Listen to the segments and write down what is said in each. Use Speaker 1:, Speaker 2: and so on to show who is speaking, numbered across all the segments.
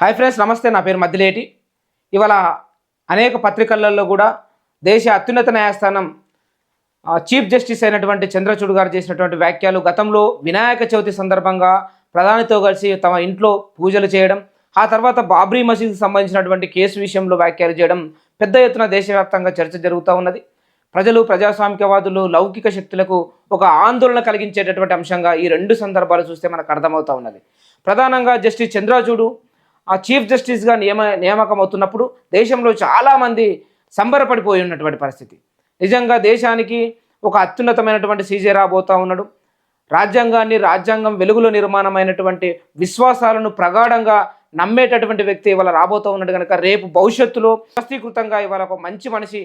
Speaker 1: Hi friends నమస్తే. నా పేరు మద్దిలేటి. ఇవాళ అనేక పత్రికలలో కూడా దేశ అత్యున్నత న్యాయస్థానం చీఫ్ జస్టిస్ అయినటువంటి చంద్రచూడ్ గారు చేసినటువంటి వ్యాఖ్యలు గతంలో వినాయక చవితి సందర్భంగా ప్రధానితో కలిసి తమ ఇంట్లో పూజలు చేయడం ఆ తర్వాత బాబ్రీ మసీద్కి సంబంధించినటువంటి కేసు విషయంలో వ్యాఖ్యలు చేయడం పెద్ద ఎత్తున దేశవ్యాప్తంగా చర్చ జరుగుతూ ఉన్నది. ప్రజలు ప్రజాస్వామికవాదులు లౌకిక శక్తులకు ఒక ఆందోళన కలిగించేటటువంటి అంశంగా ఈ రెండు సందర్భాలు చూస్తే మనకు అర్థమవుతా ఉన్నది. ప్రధానంగా జస్టిస్ చంద్రచూడు ఆ చీఫ్ జస్టిస్గా నియమ నియామకం అవుతున్నప్పుడు దేశంలో చాలామంది సంబరపడిపోయి ఉన్నటువంటి పరిస్థితి. నిజంగా దేశానికి ఒక అత్యున్నతమైనటువంటి సీజే రాబోతా ఉన్నాడు. రాజ్యాంగాన్ని రాజ్యాంగం వెలుగులో నిర్మాణమైనటువంటి విశ్వాసాలను ప్రగాఢంగా నమ్మేటటువంటి వ్యక్తి ఇవాళ రాబోతూ ఉన్నాడు కనుక రేపు భవిష్యత్తులో వ్యవస్థీకృతంగా ఇవాళ ఒక మంచి మనిషి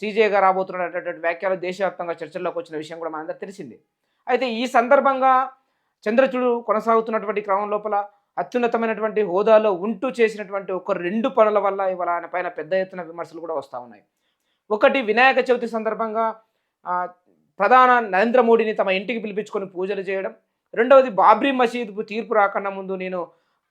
Speaker 1: సీజేగా రాబోతున్నటువంటి వ్యాఖ్యలు దేశవ్యాప్తంగా చర్చల్లోకి వచ్చిన విషయం కూడా మనందరూ తెలిసింది. అయితే ఈ సందర్భంగా చంద్రచూడు కొనసాగుతున్నటువంటి క్రమం లోపల అత్యున్నతమైనటువంటి హోదాలో ఉంటూ చేసినటువంటి ఒక రెండు పనుల వల్ల ఇవాళ ఆయన పైన పెద్ద ఎత్తున విమర్శలు కూడా వస్తూ ఉన్నాయి. ఒకటి వినాయక చవితి సందర్భంగా ప్రధాన నరేంద్ర మోడీని తమ ఇంటికి పిలిపించుకొని పూజలు చేయడం. రెండవది బాబ్రీ మసీద్ తీర్పు రాకన్నా ముందు నేను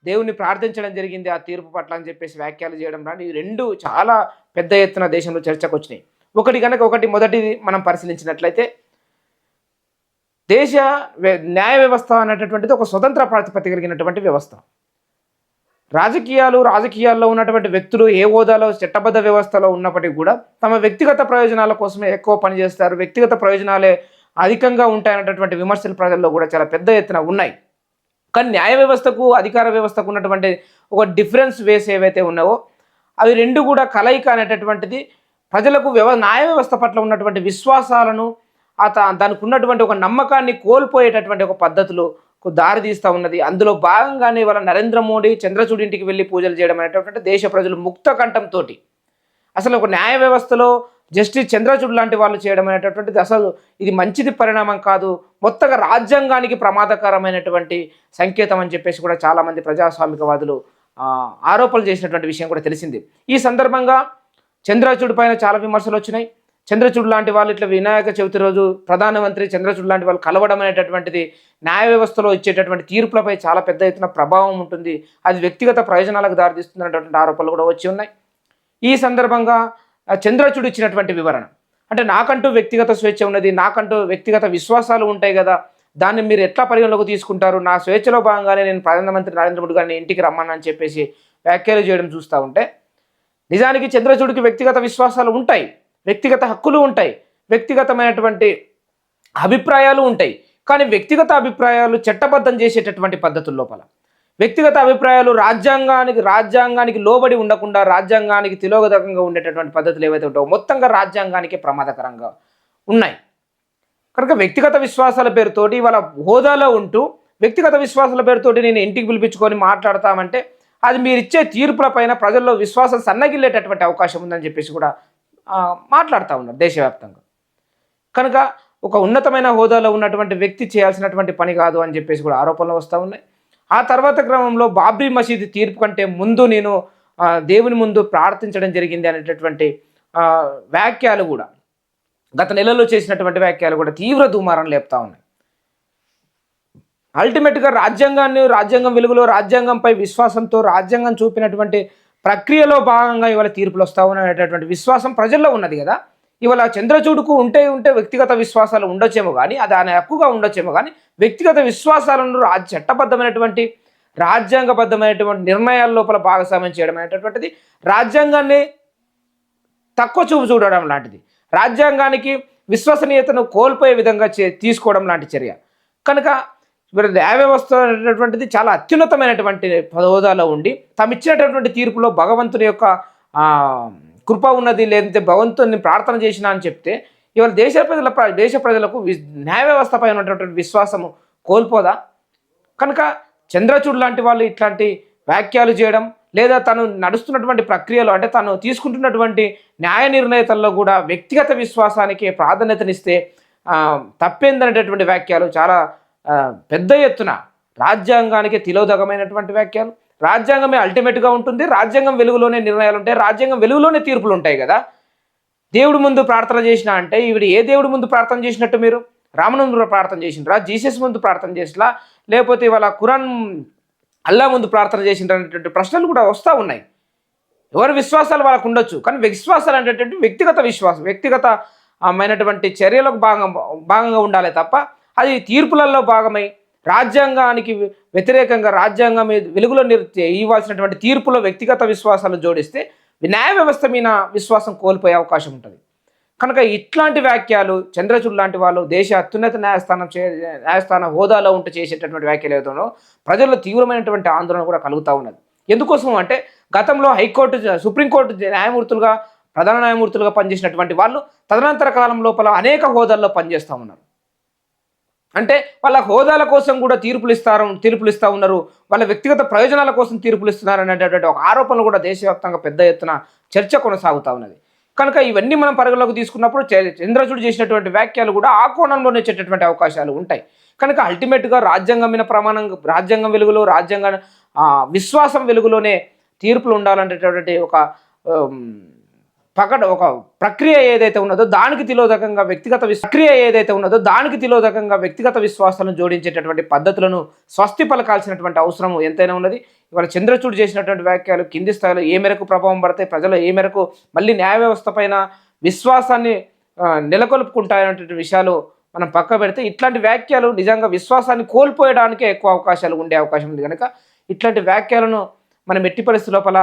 Speaker 1: దేవుణ్ణి ప్రార్థించడం జరిగింది ఆ తీర్పు పట్ల అని చెప్పేసి వ్యాఖ్యలు చేయడం లాంటి ఈ రెండు చాలా పెద్ద ఎత్తున దేశంలో చర్చకు వచ్చినాయి. ఒకటి కనుక ఒకటి మొదటిది మనం పరిశీలించినట్లయితే దేశ వ్య- న్యాయ వ్యవస్థ అనేటటువంటిది ఒక స్వతంత్ర ప్రాతిపత్తి కలిగినటువంటి వ్యవస్థ. రాజకీయాలు రాజకీయాల్లో ఉన్నటువంటి వ్యక్తులు ఏ హోదాలో చట్టబద్ధ వ్యవస్థలో ఉన్నప్పటికీ కూడా తమ వ్యక్తిగత ప్రయోజనాల కోసమే ఎక్కువ పనిచేస్తారు వ్యక్తిగత ప్రయోజనాలే అధికంగా ఉంటాయన్నటువంటి విమర్శలు ప్రజల్లో కూడా చాలా పెద్ద ఎత్తున ఉన్నాయి. కానీ న్యాయ వ్యవస్థకు అధికార వ్యవస్థకు ఉన్నటువంటి ఒక డిఫరెన్స్ వేస్ ఏవైతే ఉన్నావో అవి రెండు కూడా కలయిక అనేటటువంటిది ప్రజలకు వ్యవ న్యాయ వ్యవస్థ పట్ల ఉన్నటువంటి విశ్వాసాలను దానికి ఉన్నటువంటి ఒక నమ్మకాన్ని కోల్పోయేటటువంటి ఒక పద్ధతులు దారి తీస్తూ ఉన్నది. అందులో భాగంగానే ఇవాళ నరేంద్ర మోడీ చంద్రచూడి ఇంటికి వెళ్ళి పూజలు చేయడం అనేటటువంటి దేశ ప్రజలు ముక్త కంఠంతో అసలు ఒక న్యాయ వ్యవస్థలో జస్టిస్ చంద్రచూడ్ లాంటి వాళ్ళు చేయడం అనేటటువంటిది అసలు ఇది మంచిది పరిణామం కాదు. మొత్తగా రాజ్యాంగానికి ప్రమాదకరమైనటువంటి సంకేతం అని చెప్పేసి కూడా చాలామంది ప్రజాస్వామికవాదులు ఆరోపణలు చేసినటువంటి విషయం కూడా తెలిసింది. ఈ సందర్భంగా చంద్రచూడ్ పైన చాలా విమర్శలు వచ్చినాయి. చంద్రచూడ్ లాంటి వాళ్ళు ఇట్లా వినాయక చవితి రోజు ప్రధానమంత్రి చంద్రచూడ్ లాంటి వాళ్ళు కలవడం అనేటటువంటిది న్యాయ వ్యవస్థలో ఇచ్చేటటువంటి తీర్పులపై చాలా పెద్ద ఎత్తున ప్రభావం ఉంటుంది. అది వ్యక్తిగత ప్రయోజనాలకు దారితీస్తున్నటువంటి ఆరోపణలు కూడా వచ్చి ఉన్నాయి. ఈ సందర్భంగా చంద్రచూడు చంద్రచూడ్ ఇచ్చినటువంటి వివరణ. అంటే నాకంటూ వ్యక్తిగత స్వేచ్ఛ ఉన్నది నాకంటూ వ్యక్తిగత విశ్వాసాలు ఉంటాయి కదా దాన్ని మీరు ఎట్లా పరిగణలోకి తీసుకుంటారు? నా స్వేచ్ఛలో భాగంగానే నేను ప్రధానమంత్రి నరేంద్ర మోడీ గారిని ఇంటికి రమ్మని చెప్పేసి వ్యాఖ్యలు చేయడం చూస్తూ ఉంటే నిజానికి చంద్రచూడికి వ్యక్తిగత విశ్వాసాలు ఉంటాయి. వ్యక్తిగత హక్కులు ఉంటాయి వ్యక్తిగతమైనటువంటి అభిప్రాయాలు ఉంటాయి. కానీ వ్యక్తిగత అభిప్రాయాలు చట్టబద్ధం చేసేటటువంటి పద్ధతుల లోపల. వ్యక్తిగత అభిప్రాయాలు రాజ్యాంగానికి రాజ్యాంగానికి లోబడి ఉండకుండా రాజ్యాంగానికి తిలోగదకంగా ఉండేటటువంటి పద్ధతులు ఏవైతే ఉంటాయో మొత్తంగా రాజ్యాంగానికి ప్రమాదకరంగా ఉన్నాయి. కనుక వ్యక్తిగత విశ్వాసాల పేరుతోటి వాళ్ళ హోదాలో ఉంటూ వ్యక్తిగత విశ్వాసాల పేరుతోటి నేను ఇంటికి పిలిపించుకొని మాట్లాడతామంటే అది మీరు ఇచ్చే తీర్పుల పైన ప్రజల్లో విశ్వాసం సన్నగిల్లేటటువంటి అవకాశం ఉందని చెప్పేసి కూడా మాట్లాడుతూ ఉన్నారు దేశవ్యాప్తంగా. కనుక ఒక ఉన్నతమైన హోదాలో ఉన్నటువంటి వ్యక్తి చేయాల్సినటువంటి పని కాదు అని చెప్పేసి కూడా ఆరోపణలు వస్తూ ఉన్నాయి. ఆ తర్వాత క్రమంలో బాబ్రీ మసీద్ తీర్పు కంటే ముందు నేను దేవుని ముందు ప్రార్థించడం జరిగింది అనేటటువంటి వ్యాఖ్యలు కూడా గత నెలలో చేసినటువంటి వ్యాఖ్యలు కూడా తీవ్ర దుమారం లేపుతా ఉన్నాయి. అల్టిమేట్గా రాజ్యాంగాన్ని రాజ్యాంగం వెలుగులో రాజ్యాంగంపై విశ్వాసంతో రాజ్యాంగం చూపినటువంటి ప్రక్రియలో భాగంగా ఇవాళ తీర్పులు వస్తావు అనేటటువంటి విశ్వాసం ప్రజల్లో ఉన్నది కదా. ఇవాళ చంద్రచూడుకు ఉంటే ఉంటే వ్యక్తిగత విశ్వాసాలు ఉండొచ్చేమో కానీ అది ఆయన హక్కుగా ఉండొచ్చేమో కానీ వ్యక్తిగత విశ్వాసాలను రాజ్ చట్టబద్ధమైనటువంటి రాజ్యాంగబద్ధమైనటువంటి నిర్ణయాల లోపల భాగస్వామ్యం చేయడం అనేటటువంటిది రాజ్యాంగాన్ని తక్కువ చూపు చూడడం లాంటిది. రాజ్యాంగానికి విశ్వసనీయతను కోల్పోయే విధంగా చే తీసుకోవడం లాంటి చర్య. కనుక ఇప్పుడు న్యాయ వ్యవస్థ అనేటటువంటిది చాలా అత్యున్నతమైనటువంటి హోదాలో ఉండి తాము ఇచ్చినటువంటి తీర్పులో భగవంతుని యొక్క కృప ఉన్నది లేదంటే భగవంతుని ప్రార్థన చేసిన అని చెప్తే ఇవాళ దేశ ప్రజల దేశ ప్రజలకు వి- న్యాయ వ్యవస్థపై ఉన్నటువంటి విశ్వాసము కోల్పోదా? కనుక చంద్రచూడ్ లాంటి వాళ్ళు ఇట్లాంటి వ్యాఖ్యలు చేయడం లేదా తను నడుస్తున్నటువంటి ప్రక్రియలో అంటే తను తీసుకుంటున్నటువంటి న్యాయ నిర్ణేతల్లో కూడా వ్యక్తిగత విశ్వాసానికి ప్రాధాన్యతనిస్తే తప్పేందనేటటువంటి వ్యాఖ్యలు చాలా పెద్ద ఎత్తున రాజ్యాంగానికి తిలోదగమైనటువంటి వ్యాఖ్యలు. రాజ్యాంగమే అల్టిమేట్గా ఉంటుంది. రాజ్యాంగం వెలుగులోనే నిర్ణయాలు ఉంటాయి. రాజ్యాంగం వెలుగులోనే తీర్పులు ఉంటాయి కదా. దేవుడి ముందు ప్రార్థన చేసిన అంటే ఈవిడ ఏ దేవుడి ముందు ప్రార్థన చేసినట్టు మీరు? రాముని ముందు ప్రార్థన చేసినరా జీసస్ ముందు ప్రార్థన చేసినా లేకపోతే ఇవాళ ఖురాన్ అల్లా ముందు ప్రార్థన చేసినటువంటి ప్రశ్నలు కూడా వస్తూ ఉన్నాయి. ఎవరి విశ్వాసాలు వాళ్ళకు ఉండొచ్చు. కానీ విశ్వాసాలు అనేటటువంటి వ్యక్తిగత విశ్వాసం వ్యక్తిగత మైనటువంటి చర్యలకు భాగం భాగంగా ఉండాలి తప్ప అది తీర్పులలో భాగమై రాజ్యాంగానికి వ్యతిరేకంగా రాజ్యాంగం మీద వెలుగులో ఇవ్వాల్సినటువంటి తీర్పులో వ్యక్తిగత విశ్వాసాలు జోడిస్తే న్యాయ వ్యవస్థ మీద విశ్వాసం కోల్పోయే అవకాశం ఉంటుంది. కనుక ఇట్లాంటి వ్యాఖ్యలు చంద్రచూడ్ లాంటి వాళ్ళు దేశ అత్యున్నత న్యాయస్థానం చే న్యాయస్థాన హోదాలో ఉంటూ చేసేటటువంటి వ్యాఖ్యలు ఏదైనా ప్రజల్లో తీవ్రమైనటువంటి ఆందోళన కూడా కలుగుతూ ఉన్నది. ఎందుకోసం అంటే గతంలో హైకోర్టు సుప్రీంకోర్టు న్యాయమూర్తులుగా ప్రధాన న్యాయమూర్తులుగా పనిచేసినటువంటి వాళ్ళు తదనంతర కాలం లోపల అనేక హోదాల్లో పనిచేస్తూ ఉన్నారు. అంటే వాళ్ళ హోదాల కోసం కూడా తీర్పులు ఇస్తారు తీర్పులు ఇస్తూ ఉన్నారు. వాళ్ళ వ్యక్తిగత ప్రయోజనాల కోసం తీర్పులు ఇస్తున్నారు అనేటటువంటి ఒక ఆరోపణలు కూడా దేశవ్యాప్తంగా పెద్ద ఎత్తున చర్చ కొనసాగుతూ ఉన్నది. కనుక ఇవన్నీ మనం పరిగణలోకి తీసుకున్నప్పుడు చ- చేసినటువంటి వ్యాఖ్యలు కూడా ఆ కోణంలోనే వచ్చేటటువంటి అవకాశాలు ఉంటాయి. కనుక అల్టిమేట్గా రాజ్యాంగం మీద ప్రమాణం రాజ్యాంగం వెలుగులో రాజ్యాంగ విశ్వాసం వెలుగులోనే తీర్పులు ఉండాలనేటటువంటి ఒక ఆమ్, ఒక ప్రక్రియ ఏదైతే ఉన్నదో దానికి తిలోదకంగా వ్యక్తిగత ప్రక్రియ ఏదైతే ఉన్నదో దానికి తిలోదకంగా వ్యక్తిగత విశ్వాసాలను జోడించేటటువంటి పద్ధతులను స్వస్తి పలకాల్సినటువంటి అవసరం ఎంతైనా ఉన్నది. ఇవాళ చంద్రచూడ్ చేసినటువంటి వ్యాఖ్యలు కింది స్థాయిలో ఏ మేరకు ప్రభావం పడతాయి ప్రజలు ఏ మేరకు మళ్ళీ న్యాయ వ్యవస్థ పైన విశ్వాసాన్ని నెలకొల్పుకుంటాయనేటువంటి విషయాలు మనం పక్క పెడితే ఇట్లాంటి వ్యాఖ్యలు నిజంగా విశ్వాసాన్ని కోల్పోయడానికే ఎక్కువ అవకాశాలు ఉండే అవకాశం ఉంది కనుక ఇట్లాంటి వ్యాఖ్యలను మనం ఎట్టి పరిస్థితి లోపల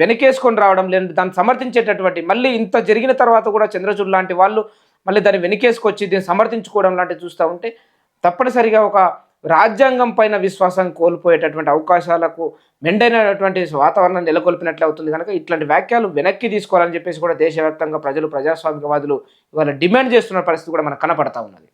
Speaker 1: వెనకేసుకొని రావడం లేదంటే దాన్ని సమర్థించేటటువంటి మళ్ళీ ఇంత జరిగిన తర్వాత కూడా చంద్రచూడ్ లాంటి వాళ్ళు మళ్ళీ దాన్ని వెనకేసుకొచ్చి దీన్ని సమర్థించుకోవడం లాంటివి చూస్తూ ఉంటే తప్పనిసరిగా ఒక రాజ్యాంగం పైన విశ్వాసం కోల్పోయేటటువంటి అవకాశాలకు మెండైనటువంటి వాతావరణం నెలకొల్పినట్లు అవుతుంది కనుక ఇట్లాంటి వ్యాఖ్యలు వెనక్కి తీసుకోవాలని చెప్పేసి కూడా దేశవ్యాప్తంగా ప్రజలు ప్రజాస్వామికవాదులు ఇవాళ డిమాండ్ చేస్తున్న పరిస్థితి కూడా మనకు కనపడతా ఉన్నది.